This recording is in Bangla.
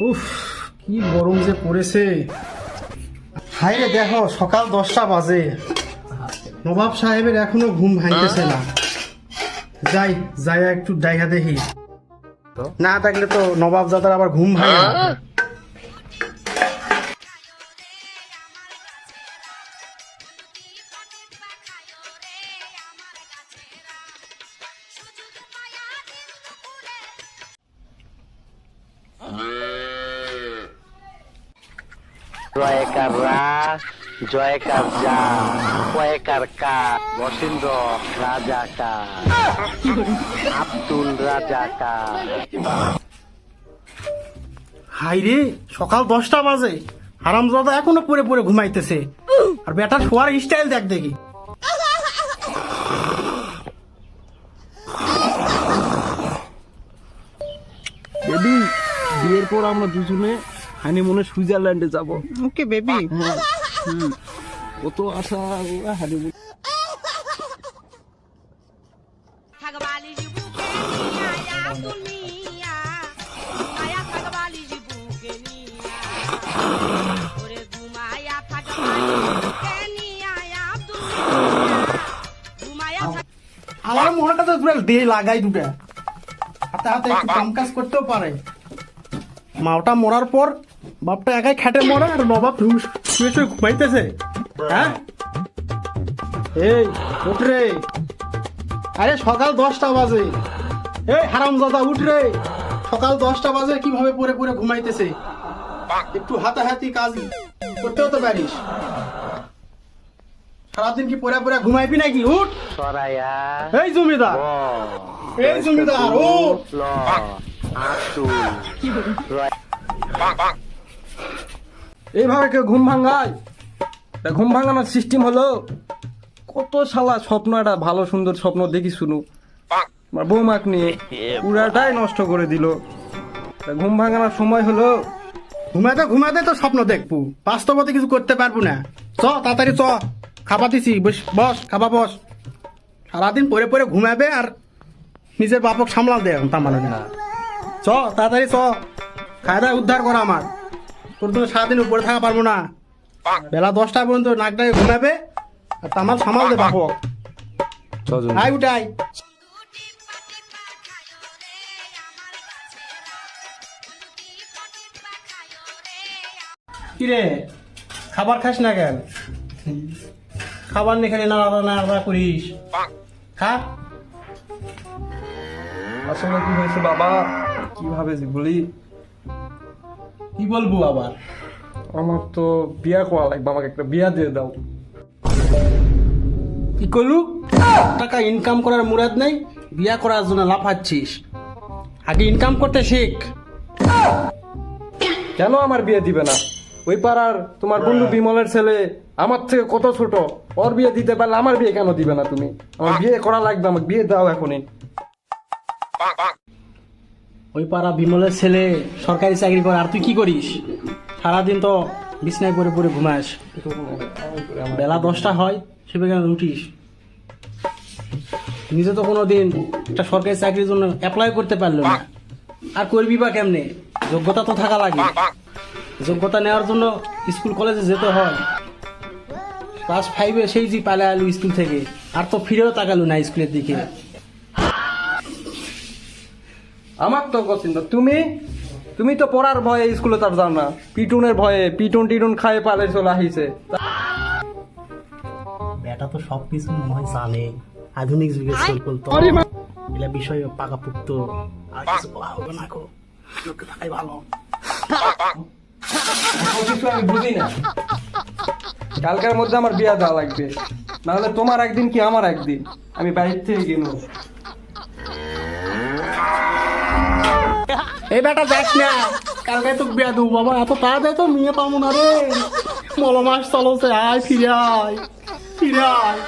উফ, কি গরম যে পড়েছে। হাই রে, দেখো, সকাল দশটা বাজে। নবাব সাহেবের এখনও ঘুম ভাঙতেছে না। যাই যাই, একটু দেখা দেখি। না থাকলে তো নবাব দাদার আবার ঘুম ভাঙে না। জয়কার রা জয়কার যা কয়েকার কা বসেন্দ্র রাজা কা আব্দুল রাজা কা হাই রে সকাল দশটা বাজে। হারামজাদা এখনও পরে পরে ঘুমাইতেছে। আর বেটার শোয়ার স্টাইল দেখ দেখি। বেবি বিয়ের পর আমরা দুজনে হানিমুনে সুইজারল্যান্ডে যাব। ওকে বেবি কত আশা হানিমুন আমার মনটা তো লাগাই দুটা। হাতে হাতে একটু কামকাজ করতেও পারে। মাওটা মরার পর বাপটা একাই খেটে মরে আর নবাব শুয়ে শুয়ে ঘুমাইতেছে। হ্যাঁ? এই উঠ রে। আরে সকাল দশটা বাজে। এই হারাম দাদা উঠ রে। সকাল দশটা বাজে কীভাবে পরে পরে ঘুমাইতেছে? একটু হাতাহাতি কাজ করতেও তো পারিস। সারাদিন কি পরে পরে ঘুমাইবি নাকি? উঠ। এই জমিদার। এই জমিদার রয় এইভাবে কেউ ঘুম ভাঙায়? তা ঘুম ভাঙানোর সিস্টেম হলো, কত শালা স্বপ্ন, একটা ভালো সুন্দর স্বপ্ন দেখি শুনু। বৌমাক নিয়ে পুরাটাই নষ্ট করে দিল। ঘুম ভাঙানোর সময় হলো, ঘুমাতে ঘুমাতে তো স্বপ্ন দেখব। বাস্তবতে কিছু করতে পারব না। চ, তাড়াতাড়ি চ। খাবা দিছি, বস বস, খাবা, বস। সারাদিন পরে পরে ঘুমাবে আর নিজের বাপক সামলাল দে, তার মানে না। চ, তাড়াতাড়ি চ। খায় দায় উদ্ধার করা আমার। তোর তো সারাদিন উপরে থাকা পারব না। বেলা দশটা পর্যন্ত নাক ডাকে ঘুমাবে আর তামাল সামাল দে বাপক আয় উঠাই। কিরে খাবার খাস না কেন? খাবার নিয়ে খালি নাড়া নাড়া করিস। খা। আসলে কি হয়েছে বাবা? কীভাবে বলি? কি বলব আবার? আমার তো বিয়া করা লাগবে আমাকে একটা বিয়া দিয়ে দাও। কি করলু? টাকা ইনকাম করার মুরাদ নাই বিয়া করার জন্য লাফাচ্ছিস। আগে ইনকাম করতে শিখ। কেন আমার বিয়ে দিবে না? ওই পাড়ার তোমার বন্ধু বিমলের ছেলে আমার থেকে কত ছোট? ওর বিয়ে দিতে পারলে আমার বিয়ে কেন দিবে না তুমি? আমার বিয়ে করা লাগবে আমাকে বিয়ে দাও এখনই। ওই পাড়া বিমলের ছেলে সরকারি চাকরি করে, আর তুই কি করিস? সারাদিন তো বিছনায় পরে পরে ঘুমাস। বেলা দশটা হয় সে উঠিস? নিজে তো কোনো দিন একটা সরকারি চাকরির জন্য অ্যাপ্লাই করতে পারল না। আর করবি বা কেমনে? যোগ্যতা তো থাকা লাগে। যোগ্যতা নেওয়ার জন্য স্কুল, কলেজে যেতে হয়। ক্লাস ফাইভে সেই যে পালে আলু স্কুল থেকে, আর তো ফিরেও তাকালো না স্কুলের দিকে। আমার তো পছন্দ তুমি তুমি তো পড়ার ভয়ে স্কুলে তার যাও না। পিটুনের ভয়ে পিটুন টিটুন খায় পালে চলে আহিছে। বেটা তো সব কিছু মনে হয় জানে। আধুনিক যুগের সকল তো এলা বিষয় পাকাপুক্ত। আর কিছু বলা হবে না কো লোককে থাকাই ভালো। কিছু আমি বুঝি না। কালকের মধ্যে আমার বিয়া দেওয়া লাগবে। নাহলে তোমার একদিন কি আমার একদিন? আমি বাইরে থেকে কিনবো এই বেটা যাস না, কালকে তো বিয়া দেবো বাবা, এত তাড়াতাড়ি তো, মেয়ে পাবো না রে। মল মাস চলছে, আয়, ফিরে আয় ফিরে আয়।